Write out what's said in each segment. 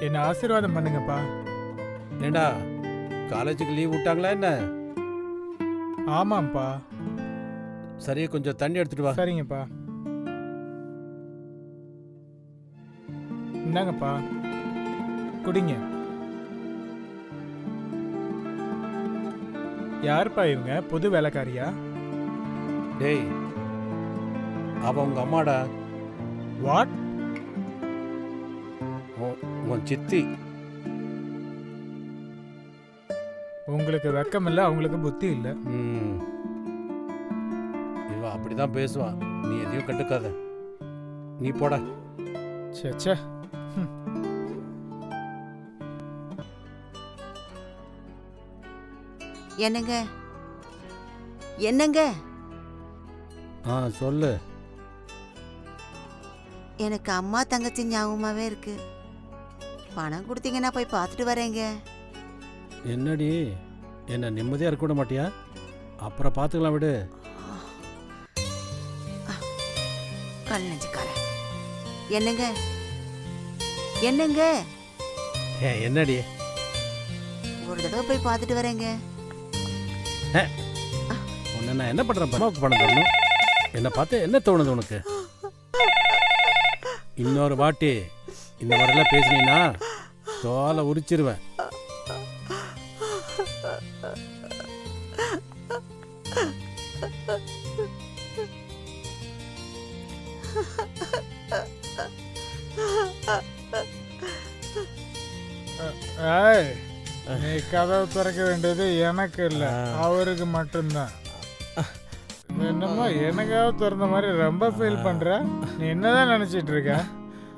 என்ன ஆசீர்வாதம் பண்ணுங்கப்பா. ஏண்டா காலேஜுக்கு லீவ் விட்டாங்களா என்ன? ஆமாம்ப்பா. சரியா கொஞ்சம் தண்ணி எடுத்துட்டு வா. சரிங்கப்பா. இந்தாங்கப்பா. குடிங்க. யாருப்பா இவங்க? புது வேலைக்காரியா? டேய் அவ உங்க அம்மாடா. வாட் உன்- சித்தி. உங்களுக்கு வெக்கம் இல்ல அவங்களுக்கு புத்தி இல்ல. ம். இவ அப்படிதான் பேசுவா. நீ எதையும் கண்டுக்காத. நீ போடா. ச்சே ச்சே என்னங்க? என்னங்க? ஆ சொல்லு. எனக்கு அம்மா தங்கச்சி ஞாபகமாவே இருக்கு. பணம் கொடுத்தீங்கன்னா போய் பார்த்துட்டு வரேங்க. என்னடி? என்ன நிம்மதியா இருக்க விட மாட்டியா? அப்புறம் பார்த்துக்கலாம் விடு. கல் நெஞ்சுக்காரன் என்னங்க? என்னங்க? ஏ என்னடி? ஒரு தடவை போய் பார்த்துட்டு வரேங்க. உன்னை நான் என்ன பண்றேன் அம்மாவுக்கு பணம் தரணும். என்னை பார்த்து என்ன தோணுது உனக்கு? இன்னொரு வாட்டி இந்த மாதிரிலாம் பேசுனீன்னா தோலை உரிச்சிருவேன். நீ கதவு திறக்க வேண்டியது எனக்கு இல்ல. அவருக்கு மட்டும்தான். என்னமோ எனக்காக திறந்த மாதிரி ரொம்ப ஃபீல் பண்ற. நீ என்னதான் நினைச்சிட்டு இருக்க?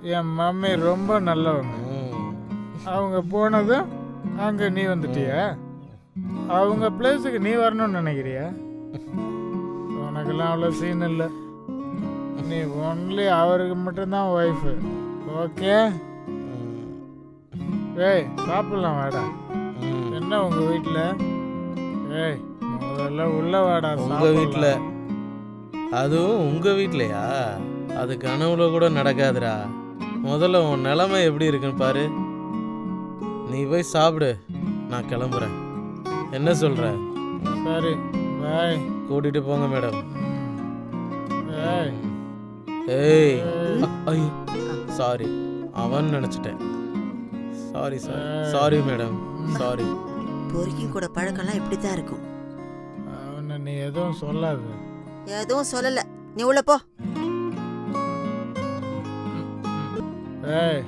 என் மம்மி ரொம்ப நல்லவங்க. அவங்க போனதும் அங்க நீ வந்துட்டிய? அவங்க பிளேஸுக்கு நீ வரணும்னு நினைக்கிறியா? உனக்கெல்லாம் அவ்வளோ சீன் இல்லை. நீ ஒன்லி அவருக்கு மட்டும்தான் ஒய்ஃபு ஓகே ஏய் சாப்பிடலாம் வாடா. என்ன உங்க வீட்ல? ஏய் முதல்ல உள்ள வாடா உங்க சாப்பிடலாம். வீட்ல. அதுவும் உங்க வீட்லயா? அது கனவுல கூட நடக்காதுடா. முதல்ல உன் நிலைமை எப்படி இருக்குன்னு பாரு. நீ போய் சாப்பிடு. நான் கிளம்புறேன். என்ன சொல்ற? சரி. பாய். கூட்டிட்டு போங்க மேடம். ஏய். ஏய் ஐ. சாரி. அவன் நினைச்சிட்டேன். Sorry sorry. Sorry madam. Sorry. பொறுக்கியும் கூட பழக்கம்லாம் இப்படி தான் இருக்கும். அவனை நீ எதுவும் சொல்லாத. எதுவும் சொல்லல. நீ உள்ள போ. ஏய்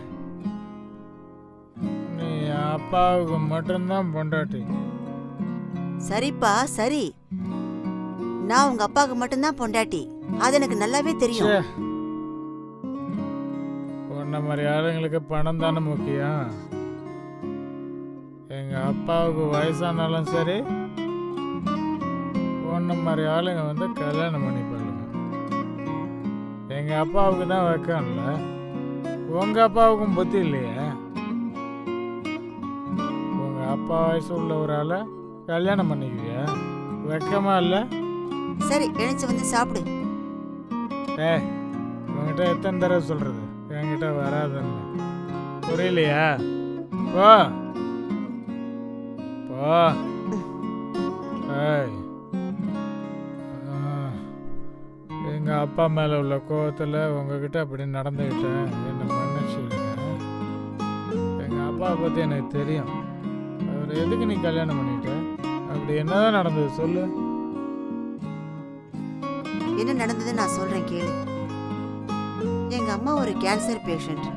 நீ என் அப்பாவுக்கு மட்டும்தான் பொண்டாட்டி. சரிப்பா சரி. நான் உங்க அப்பாவுக்கு மட்டும்தான் பொண்டாட்டி. அது எனக்கு நல்லாவே தெரியும். உன்ன மாதிரி ஆளுங்களுக்கு பணம் தானே முக்கியம். எங்க அப்பாவுக்கு வயசானாலும் சரி உன்ன மாதிரி ஆளுங்க வந்து கல்யாணம் பண்ணி பாருங்க. எங்க அப்பாவுக்கு தான் வைக்கம்ல உங்க அப்பாவுக்கும் புத்தி இல்லையே? உங்க அப்பா வயசு உள்ள ஒரு ஆளை கல்யாணம் பண்ணிக்குவியா வெக்கமா இல்லை? சரி எழுந்து வந்து சாப்பிடு. ஏய் உங்ககிட்ட எத்தனை தடவை சொல்றது? என்கிட்ட வராதுன்னு. புரியலையா? போ. போ. ஏய். ஆ, எங்க அப்பா மேல உள்ள கோவத்துல உங்ககிட்ட அப்படி நடந்துக்கிட்டேன் அப்பாவை பற்றி எனக்கு தெரியும். அவர் எதுக்கு நீ கல்யாணம் பண்ணிட்ட? அப்படி என்னதான் நடந்தது சொல்லு. என்ன நடந்ததுன்னு நான் சொல்றேன் கேளு. எங்க அம்மா ஒரு கேன்சர் பேஷண்ட்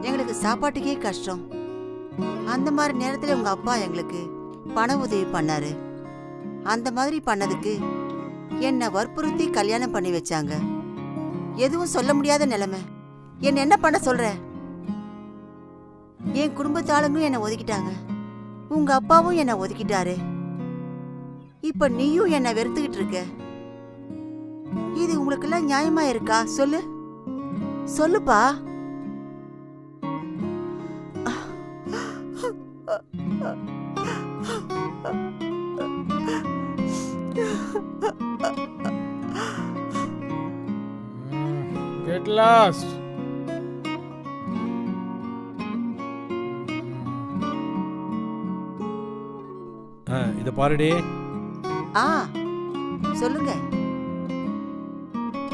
எங்களுக்கு சாப்பாட்டுக்கே கஷ்டம். அந்த மாதிரி நேரத்தில் உங்க அப்பா எங்களுக்கு பண உதவி பண்ணாரு. அந்த மாதிரி பண்ணதுக்கு என்னை வற்புறுத்தி கல்யாணம் பண்ணி வச்சாங்க. எதுவும் சொல்ல முடியாத நிலைமை. என்ன என்ன பண்ண சொல்கிறேன் என் குடும்பத்தாளுங்களும் என்னை ஒதுக்கிட்டாங்க. உங்க அப்பாவும் என்னை ஒதுக்கிட்டாரு. இப்ப நீயும் என்னை வெறுத்துக்கிட்டு இருக்க. இது உங்களுக்கெல்லாம் நியாயமா இருக்கா? சொல்லு. சொல்லுப்பா. Get lost. இதை பாருடி. ஆ சொல்லுங்க.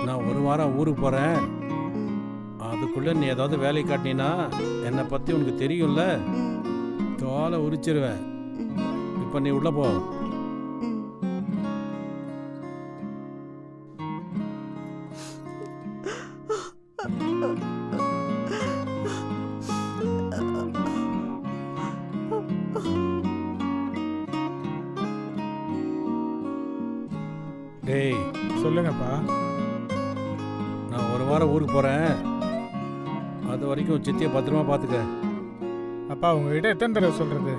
நான் ஒரு வாரம் ஊருக்கு போகிறேன் ம், அதுக்குள்ளே நீ ஏதாவது வேலை காட்டினா என்னை பற்றி உனக்கு தெரியும்ல? தோலை உரிச்சிருவேன். இப்போ நீ உள்ளே போ. சொல்லுங்கப்பா. நான் ஒரு வாரம் ஊருக்கு போகிறேன் அது வரைக்கும் சித்தியை பத்திரமா பார்த்துக்க அப்பா உங்ககிட்ட எத்தனை தடவை சொல்றது?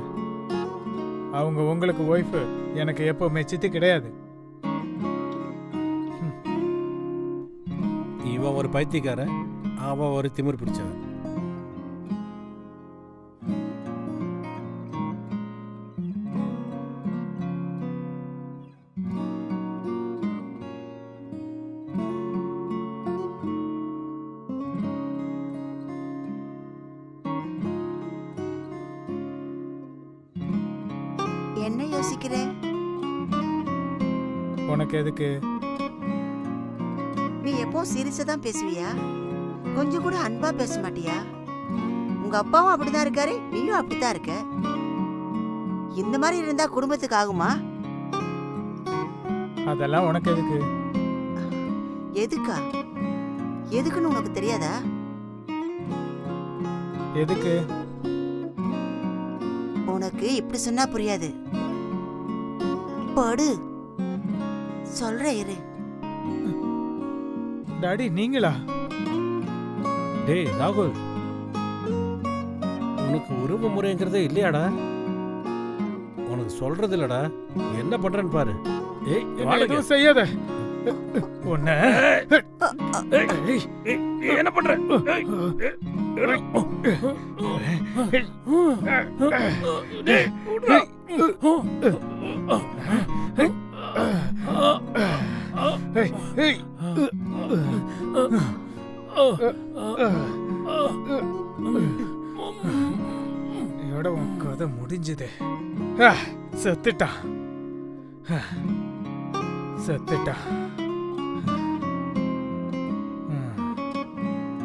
அவங்க உங்களுக்கு ஒய்ஃபு எனக்கு எப்பவுமே சித்தி கிடையாது. இவன் ஒரு பைத்தியக்காரன் அவன் ஒரு திமிர் பிடிச்சவன். என்ன யோசிக்கிற? உனக்கு எதுக்கு? நீ எப்போ சிரிச்சா தான் பேசுவியா? கொஞ்சம் கூட அன்பா பேச மாட்டியா? உங்க அப்பாவும் அப்படிதான் இருக்காரு நீயும் அப்படித்தான் இருக்க. இந்த மாதிரி இருந்தா குடும்பத்துக்கு ஆகுமா? அதெல்லாம் உனக்கு எதுக்கு? எதுக்கா? எதுக்குன்னு உனக்கு தெரியாதா? எதுக்கு? உனக்கு இப்படி சொன்னா புரியாது. படு. சொல்ற இரு. டாடி நீங்களா? டேய் ராகுல். உனக்கு உறவு முறைங்கிறதே இல்லையாடா? உனக்கு சொல்றது இல்லடா. என்ன பண்றேன்னு பாரு. ஏய். எதுவும் செய்யாத. உன்ன என்ன பண்ற? ஏய், உன் கதை முடிஞ்சது. செத்துட்டான். செத்துட்டான்.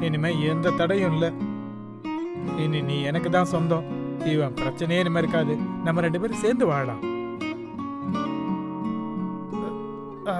இனிமே எந்த தடையும் இல்லை. இனி நீ எனக்கு தான் சொந்தம். இவன் பிரச்சனையே இனிமே இருக்காது. நம்ம ரெண்டு பேரும் சேர்ந்து வாழலாம். ஆ